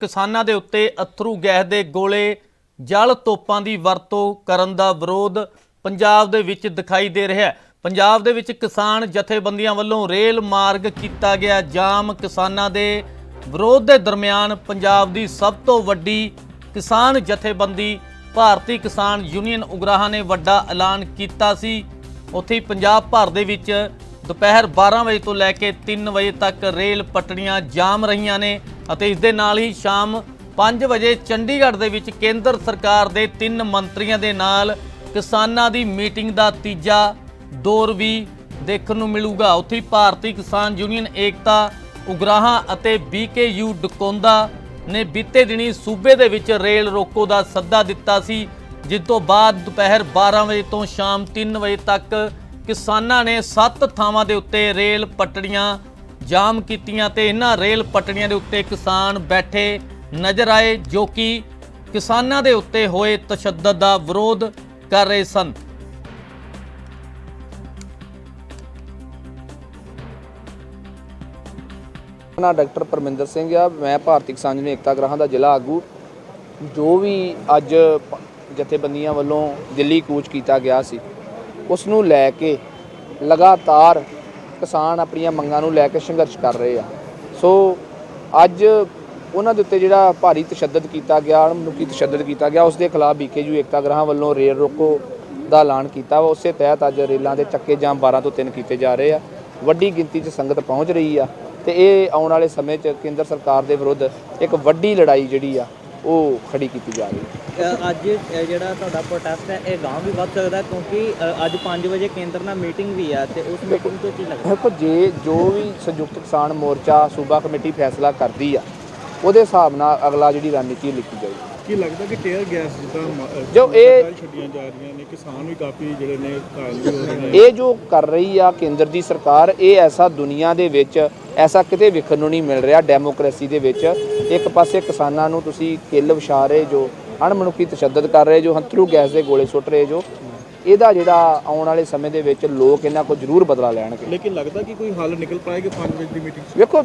ਕਿਸਾਨਾਂ ਦੇ ਉੱਤੇ ਅਥਰੂ ਗੈਸ ਦੇ ਗੋਲੇ, ਜਲ ਤੋਪਾਂ ਦੀ ਵਰਤੋਂ ਕਰਨ ਦਾ ਵਿਰੋਧ ਪੰਜਾਬ ਦੇ ਵਿੱਚ ਦਿਖਾਈ ਦੇ ਰਿਹਾ ਹੈ। ਪੰਜਾਬ ਦੇ ਵਿੱਚ ਕਿਸਾਨ ਜਥੇਬੰਦੀਆਂ ਵੱਲੋਂ ਰੇਲ ਮਾਰਗ ਕੀਤਾ ਗਿਆ ਜਾਮ। ਕਿਸਾਨਾਂ ਦੇ ਵਿਰੋਧ ਦੇ ਦਰਮਿਆਨ ਪੰਜਾਬ ਦੀ ਸਭ ਤੋਂ ਵੱਡੀ ਕਿਸਾਨ ਜਥੇਬੰਦੀ ਭਾਰਤੀ ਕਿਸਾਨ ਯੂਨੀਅਨ ਉਗਰਾਹਾਂ ਨੇ ਵੱਡਾ ਐਲਾਨ ਕੀਤਾ ਸੀ। ਉੱਥੇ ਪੰਜਾਬ ਭਰ ਦੇ ਵਿੱਚ ਦੁਪਹਿਰ 12 ਵਜੇ ਤੋਂ ਲੈ ਕੇ 3 ਵਜੇ ਤੱਕ ਰੇਲ ਪਟੜੀਆਂ ਜਾਮ ਰਹੀਆਂ ਨੇ। ਅਤੇ ਇਸ ਦੇ ਨਾਲ ਹੀ ਸ਼ਾਮ 5 ਵਜੇ ਚੰਡੀਗੜ੍ਹ ਦੇ ਵਿੱਚ ਕੇਂਦਰ ਸਰਕਾਰ ਦੇ ਤਿੰਨ ਮੰਤਰੀਆਂ ਦੇ ਨਾਲ ਕਿਸਾਨਾਂ ਦੀ ਮੀਟਿੰਗ ਦਾ ਤੀਜਾ ਦੌਰ ਵੀ ਦੇਖਣ ਨੂੰ ਮਿਲੂਗਾ। ਉੱਥੇ ਭਾਰਤੀ ਕਿਸਾਨ ਯੂਨੀਅਨ, ਏਕਤਾ, ਉਗਰਾਹਾਂ ਅਤੇ ਬੀਕੇਯੂ ਡਕੌਂਦਾ ਨੇ ਬੀਤੇ ਦਿਨੀ ਸੂਬੇ ਦੇ ਵਿੱਚ ਰੇਲ ਰੋਕੋ ਦਾ ਸੱਦਾ ਦਿੱਤਾ ਸੀ, ਜਿਸ ਤੋਂ ਬਾਅਦ ਦੁਪਹਿਰ 12 ਵਜੇ ਤੋਂ ਸ਼ਾਮ 3 ਵਜੇ ਤੱਕ ਕਿਸਾਨਾਂ ਨੇ ਸੱਤ ਥਾਵਾਂ ਦੇ ਉੱਤੇ ਰੇਲ ਪਟੜੀਆਂ ਜਾਮ ਕੀਤੀਆਂ ਤੇ ਇਹਨਾਂ ਰੇਲ ਪਟੜੀਆਂ ਦੇ ਉੱਤੇ ਕਿਸਾਨ ਬੈਠੇ ਨਜ਼ਰ ਆਏ, ਜੋ ਕਿ ਕਿਸਾਨਾਂ ਦੇ ਉੱਤੇ ਹੋਏ ਤਸ਼ੱਦਦ ਦਾ ਵਿਰੋਧ ਕਰ ਰਹੇ ਸਨ। ਨਾ ਡਾਕਟਰ ਪਰਮਿੰਦਰ ਸਿੰਘ ਆ। ਮੈਂ ਭਾਰਤੀ ਕਿਸਾਨ ਯੂਨੀਅਨ ਏਕਤਾ ਗ੍ਰਾਹਾਂ ਦਾ ਜ਼ਿਲ੍ਹਾ ਆਗੂ। ਜੋ ਵੀ ਅੱਜ ਜਥੇਬੰਦੀਆਂ ਵੱਲੋਂ ਦਿੱਲੀ ਕੂਚ ਕੀਤਾ ਗਿਆ ਸੀ, ਉਸ ਨੂੰ ਲੈ ਕੇ ਲਗਾਤਾਰ ਕਿਸਾਨ ਆਪਣੀਆਂ ਮੰਗਾਂ ਨੂੰ ਲੈ ਕੇ ਸੰਘਰਸ਼ ਕਰ ਰਹੇ ਆ। ਸੋ ਅੱਜ ਉਹਨਾਂ ਦੇ ਉੱਤੇ ਜਿਹੜਾ ਭਾਰੀ ਤਸ਼ੱਦਦ ਕੀਤਾ ਗਿਆ, ਅਣਮਨੁੱਖੀ ਤਸ਼ੱਦਦ ਕੀਤਾ ਗਿਆ, ਉਸ ਦੇ ਖਿਲਾਫ ਬੀਕੇਯੂ ਏਕਤਾ ਗ੍ਰਾਹਾਂ ਵੱਲੋਂ ਰੇਲ ਰੋਕੋ ਦਾ ਐਲਾਨ ਕੀਤਾ ਵਾ। ਉਸੇ ਤਹਿਤ ਅੱਜ ਰੇਲਾਂ ਦੇ ਚੱਕੇ ਜਾਮ 12 ਤੋਂ 3 ਕੀਤੇ ਜਾ ਰਹੇ ਆ। ਵੱਡੀ ਗਿਣਤੀ 'ਚ ਸੰਗਤ ਪਹੁੰਚ ਰਹੀ ਆ ਤੇ ਇਹ ਆਉਣ ਵਾਲੇ ਸਮੇਂ 'ਚ ਕੇਂਦਰ ਸਰਕਾਰ ਦੇ ਵਿਰੁੱਧ ਇੱਕ ਵੱਡੀ ਲੜਾਈ ਜਿਹੜੀ ਆ, ਉਹ ਖੜੀ ਕੀਤੀ ਜਾ ਰਹੀ ਹੈ। ਅੱਜ ਇਹ ਜਿਹੜਾ ਤੁਹਾਡਾ ਪ੍ਰੋਟੈਸਟ ਹੈ ਇਹ ਗਾਂਵ ਵੀ ਵੱਧ ਸਕਦਾ ਕਿਉਂਕਿ ਅੱਜ 5 ਵਜੇ ਕੇਂਦਰ ਨਾਲ ਮੀਟਿੰਗ ਵੀ ਹੈ ਤੇ ਉਸ ਮੀਟਿੰਗ ਤੋਂ ਕੀ ਲੱਗਦਾ? ਦੇਖੋ ਜੇ ਜੋ ਵੀ ਸੰਯੁਕਤ ਕਿਸਾਨ ਮੋਰਚਾ ਸੂਬਾ ਕਮੇਟੀ ਫੈਸਲਾ ਕਰਦੀ ਆ ਉਹਦੇ ਹਿਸਾਬ ਨਾਲ ਅਗਲਾ ਜਿਹੜੀ ਰਣਨੀਤੀ ਲਿਖੀ ਜਾਏਗੀ। ਕੀ ਲੱਗਦਾ ਕਿ ਟੇਅਰ ਗੈਸ ਜਿੱਦਾਂ ਜੋ ਇਹ- ਛੱਡੀਆਂ ਜਾ ਰਹੀਆਂ ਨੇ ਕਿਸਾਨ ਵੀ ਕਾਫੀ ਜਿਹੜੇ ਨੇ ਘਾਇਲ ਵੀ ਹੋ ਰਹੇ ਨੇ। ਇਹ ਜੋ ਕਰ ਰਹੀ ਆ ਕੇਂਦਰ ਦੀ ਸਰਕਾਰ ਇਹ ਐਸਾ ਦੁਨੀਆ ਦੇ ਵਿੱਚ ਐਸਾ ਕਿਤੇ ਵੇਖਣ ਨੂੰ ਨਹੀਂ ਮਿਲ ਰਿਹਾ ਡੈਮੋਕ੍ਰੇਸੀ ਦੇ ਵਿੱਚ। ਇੱਕ ਪਾਸੇ ਕਿਸਾਨਾਂ ਨੂੰ ਤੁਸੀਂ ਕਿੱਲ ਵਿਛਾ ਰਹੇ ਜੋ ਅਣਮਨੁੱਖੀ ਤਸ਼ੱਦਦ ਕਰ ਰਹੇ ਜੋ ਹੰਤਰੂ ਗੈਸ ਦੇ ਗੋਲੇ ਸੁੱਟ ਰਹੇ ਜੋ ਇਹਦਾ ਜਿਹੜਾ ਆਉਣ ਵਾਲੇ ਸਮੇਂ ਦੇ ਵਿੱਚ ਲੋਕ ਇਹਨਾਂ ਕੋਲ ਜ਼ਰੂਰ ਬਦਲਾ ਲੈਣਗੇ। ਲੇਕਿਨ ਲੱਗਦਾ ਕਿ ਕੋਈ ਹੱਲ ਨਿਕਲ ਪਾਏਗਾ 5 ਵਜੇ ਦੀ ਮੀਟਿੰਗ 'ਚ? ਵੇਖੋ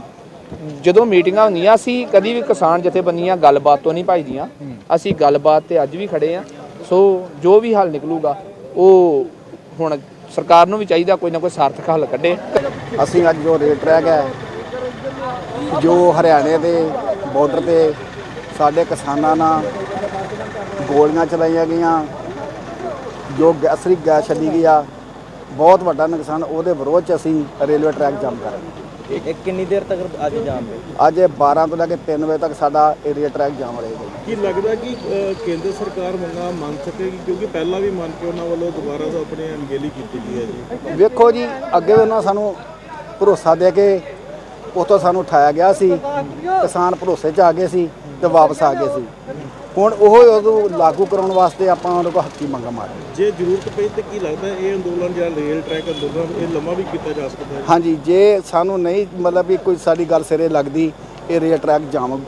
ਜਦੋਂ ਮੀਟਿੰਗਾਂ ਹੁੰਦੀਆਂ ਸੀ ਕਦੀ ਵੀ ਕਿਸਾਨ ਜਥੇਬੰਦੀਆਂ ਗੱਲਬਾਤ ਤੋਂ ਨਹੀਂ ਭਜਦੀਆਂ। ਅਸੀਂ ਗੱਲਬਾਤ ਤੇ ਅੱਜ ਵੀ ਖੜੇ ਆ। ਸੋ ਜੋ ਵੀ ਹੱਲ ਨਿਕਲੂਗਾ ਉਹ ਹੁਣ ਸਰਕਾਰ ਨੂੰ ਵੀ ਚਾਹੀਦਾ ਕੋਈ ਨਾ ਕੋਈ ਸਾਰਥਕ ਹੱਲ ਕੱਢੇ। ਅਸੀਂ ਅੱਜ ਜੋ ਰੇਲ ਟਰੈਕ ਹੈ ਜੋ ਹਰਿਆਣੇ ਦੇ ਬਾਰਡਰ ਤੇ ਸਾਡੇ ਕਿਸਾਨਾਂ ਨਾਲ ਗੋਲੀਆਂ ਚਲਾਈਆਂ ਗਈਆਂ ਜੋ ਅਸਰੀ ਗੈਸ ਛੱਡੀ ਗਈ ਆ ਬਹੁਤ ਵੱਡਾ ਨੁਕਸਾਨ ਉਹਦੇ ਵਿਰੋਧ ਚ ਅਸੀਂ ਰੇਲਵੇ ਟਰੈਕ ਜਾਮ ਕਰ ਰਹੇ ਇਹ ਕਿੰਨੀ ਦੇਰ ਤੱਕ ਅੱਜ ਜਾਮ ਹੈ? ਅੱਜ ਇਹ 12 ਤੋਂ ਲੈ ਕੇ 3 ਵਜੇ ਤੱਕ ਸਾਡਾ ਏਰੀਆ ਟਰੈਕ ਜਾਮ ਰਹੇਗਾ ਕੀ ਲੱਗਦਾ ਕਿ ਕੇਂਦਰ ਸਰਕਾਰ ਮੰਗਾ ਮੰਨ ਸਕੇਗੀ? ਕਿਉਂਕਿ ਪਹਿਲਾਂ ਵੀ ਮੰਨ ਕੇ ਉਹਨਾਂ ਵੱਲੋਂ ਦੁਬਾਰਾ ਤੋਂ ਆਪਣੀ ਅਣਗਹਿਲੀ ਕੀਤੀ ਗਈ ਹੈ ਜੀ। ਵੇਖੋ ਜੀ ਅੱਗੇ ਵੀ ਉਹਨਾਂ ਸਾਨੂੰ ਭਰੋਸਾ ਦੇ ਕੇ ਉੱਥੋਂ ਸਾਨੂੰ ਉਠਾਇਆ ਗਿਆ ਸੀ ਕਿਸਾਨ ਭਰੋਸੇ 'ਚ ਆ ਗਏ ਸੀ ਤੇ ਵਾਪਸ ਆ ਗਏ ਸੀ। ਹੁਣ ਉਹ ਉਦੋਂ ਲਾਗੂ ਕਰਾਉਣ ਵਾਸਤੇ ਆਪਾਂ ਉਹਨਾਂ ਕੋਲ ਹੱਕੀ ਮੰਗ ਮਾਰੀ ਜੇ ਜ਼ਰੂਰਤ ਪਈ ਤੇ ਕੀ ਲੱਗਦਾ ਇਹ ਅੰਦੋਲਨ ਜਿਹੜਾ ਰੇਲ ਟਰੈਕ ਅੰਦੋਲਨ ਇਹ ਲੰਮਾ ਵੀ ਕੀਤਾ ਜਾ ਸਕਦਾ ਹੈ? ਹਾਂਜੀ ਜੇ ਸਾਨੂੰ ਨਹੀਂ ਮਤਲਬ ਵੀ ਕੋਈ ਸਾਡੀ ਗੱਲ ਸਿਰੇ ਲੱਗਦੀ ਇਹ ਰੇਲ ਟਰੈਕ ਜਾਮ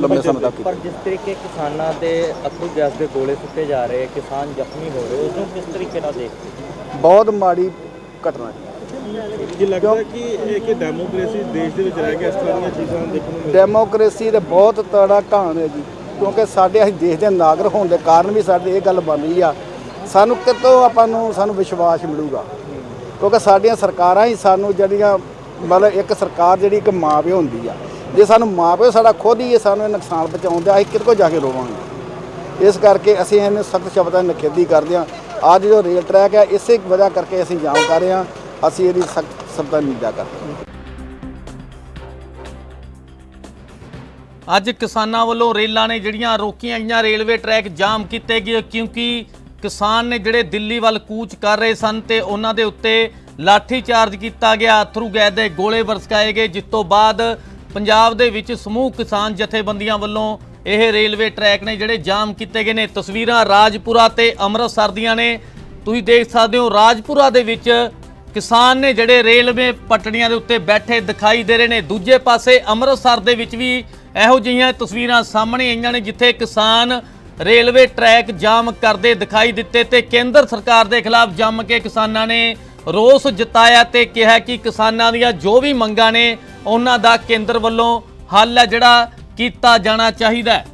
ਲੰਬੇ ਸਮੇਂ ਤੱਕ ਪਰ ਜਿਸ ਤਰੀਕੇ ਕਿਸਾਨਾਂ ਦੇ ਅਥਰੂ ਗੈਸ ਦੇ ਗੋਲੇ ਸੁੱਟੇ ਜਾ ਰਹੇ ਕਿਸਾਨ ਜ਼ਖਮੀ ਹੋ ਰਹੇ ਉਸ ਨੂੰ ਕਿਸ ਤਰੀਕੇ ਨਾਲ ਦੇਖਦੇ? ਬਹੁਤ ਮਾੜੀ ਘਟਨਾ ਹੈ। ਕੀ ਲੱਗਦਾ ਕਿ ਇਹ ਕਿ ਡੈਮੋਕ੍ਰੇਸੀ ਦੇਸ਼ ਦੇ ਵਿੱਚ ਰਹਿ ਕੇ ਇਸ ਤਰ੍ਹਾਂ ਦੀਆਂ ਚੀਜ਼ਾਂ ਦੇਖਣ ਨੂੰ ਮਿਲ ਡੈਮੋਕ੍ਰੇਸੀ ਦੇ ਬਹੁਤ ਤੜਾ ਕਹਾਣ ਹੈ ਜੀ। ਕਿਉਂਕਿ ਸਾਡੇ ਅਸੀਂ ਦੇਸ਼ ਦੇ ਨਾਗਰਿਕ ਹੋਣ ਦੇ ਕਾਰਨ ਵੀ ਸਾਡੇ ਇਹ ਗੱਲ ਬਣ ਰਹੀ ਆ। ਸਾਨੂੰ ਕਿਤੋਂ ਆਪਾਂ ਨੂੰ, ਸਾਨੂੰ ਵਿਸ਼ਵਾਸ ਮਿਲੂਗਾ। ਕਿਉਂਕਿ ਸਾਡੀਆਂ ਸਰਕਾਰਾਂ ਹੀ ਸਾਨੂੰ ਜਿਹੜੀਆਂ, ਮਤਲਬ ਇੱਕ ਸਰਕਾਰ ਜਿਹੜੀ ਇੱਕ ਮਾਂ ਪਿਓ ਹੁੰਦੀ ਆ। ਜੇ ਸਾਨੂੰ ਮਾਂ ਪਿਓ ਸਾਡਾ ਖੁਦ ਹੀ ਇਹ ਸਾਨੂੰ ਇਹ ਨੁਕਸਾਨ ਪਹੁੰਚਾਉਂਦੇ ਆ ਅਸੀਂ ਕਿਹਦੇ ਕੋਲ ਜਾ ਕੇ ਰੋਵਾਂਗੇ। ਇਸ ਕਰਕੇ ਅਸੀਂ ਇਹਨੂੰ ਸਖਤ ਸ਼ਬਦਾਂ ਨਾਲ ਨਿਖੇਧੀ ਕਰਦੇ ਹਾਂ ਅੱਜ ਜੋ ਰੇਲ ਟਰੈਕ ਹੈ ਇਸੇ ਵਜ੍ਹਾ ਕਰਕੇ ਅਸੀਂ ਜਾਮ ਕਰ ਰਹੇ ਹਾਂ ਅਸੀਂ ਇਹਦੀ ਸਖਤ ਸ਼ਬਦਾਂ ਨਿੰਦਾ ਕਰਦੇ ਹਾਂ ਅੱਜ ਕਿਸਾਨਾਂ ਵੱਲੋਂ ਰੇਲਾਂ ਨੇ ਜਿਹੜੀਆਂ ਰੋਕੀਆਂ ਗਈਆਂ ਰੇਲਵੇ ਟਰੈਕ ਜਾਮ ਕੀਤੇ ਗਏ ਕਿਉਂਕਿ ਕਿਸਾਨ ਨੇ ਜਿਹੜੇ ਦਿੱਲੀ ਵੱਲ ਕੂਚ ਕਰ ਰਹੇ ਸਨ ਤੇ ਉਹਨਾਂ ਦੇ ਉੱਤੇ ਲਾਠੀ ਚਾਰਜ ਕੀਤਾ ਗਿਆ। ਅਥਰੂ ਗੈਸ ਦੇ ਗੋਲੇ ਵਰਸਾਏ ਗਏ, ਜਿਸ ਤੋਂ ਬਾਅਦ ਪੰਜਾਬ ਦੇ ਵਿੱਚ ਸਮੂਹ ਕਿਸਾਨ ਜਥੇਬੰਦੀਆਂ ਵੱਲੋਂ ਇਹ ਰੇਲਵੇ ਟਰੈਕ ਨੇ ਜਿਹੜੇ ਜਾਮ ਕੀਤੇ ਗਏ ਨੇ। ਤਸਵੀਰਾਂ ਰਾਜਪੁਰਾ ਤੇ ਅੰਮ੍ਰਿਤਸਰ ਦੀਆਂ ਨੇ। ਤੁਸੀਂ ਦੇਖ ਸਕਦੇ ਹੋ, ਰਾਜਪੁਰਾ ਦੇ ਵਿੱਚ ਕਿਸਾਨ ਨੇ ਜਿਹੜੇ ਰੇਲਵੇ ਪਟੜੀਆਂ ਦੇ ਉੱਤੇ ਬੈਠੇ ਦਿਖਾਈ ਦੇ ਰਹੇ ਨੇ। ਦੂਜੇ ਪਾਸੇ ਅੰਮ੍ਰਿਤਸਰ ਦੇ ਵਿੱਚ ਵੀ ਇਹੋ ਜਿਹੀਆਂ ਤਸਵੀਰਾਂ ਸਾਹਮਣੇ ਆਈਆਂ ਨੇ ਜਿੱਥੇ ਕਿਸਾਨ ਰੇਲਵੇ ਟਰੈਕ ਜਾਮ ਕਰਦੇ ਦਿਖਾਈ ਦਿੱਤੇ ਤੇ ਕੇਂਦਰ ਸਰਕਾਰ ਦੇ ਖਿਲਾਫ ਜੰਮ ਕੇ ਕਿਸਾਨਾਂ ਨੇ ਰੋਸ ਜਤਾਇਆ ਤੇ ਕਿਹਾ ਕਿ ਕਿਸਾਨਾਂ ਦੀਆਂ ਜੋ ਵੀ ਮੰਗਾਂ ਨੇ ਉਹਨਾਂ ਦਾ ਕੇਂਦਰ ਵੱਲੋਂ ਹੱਲ ਹੈ ਜਿਹੜਾ ਕੀਤਾ ਜਾਣਾ ਚਾਹੀਦਾ ਹੈ।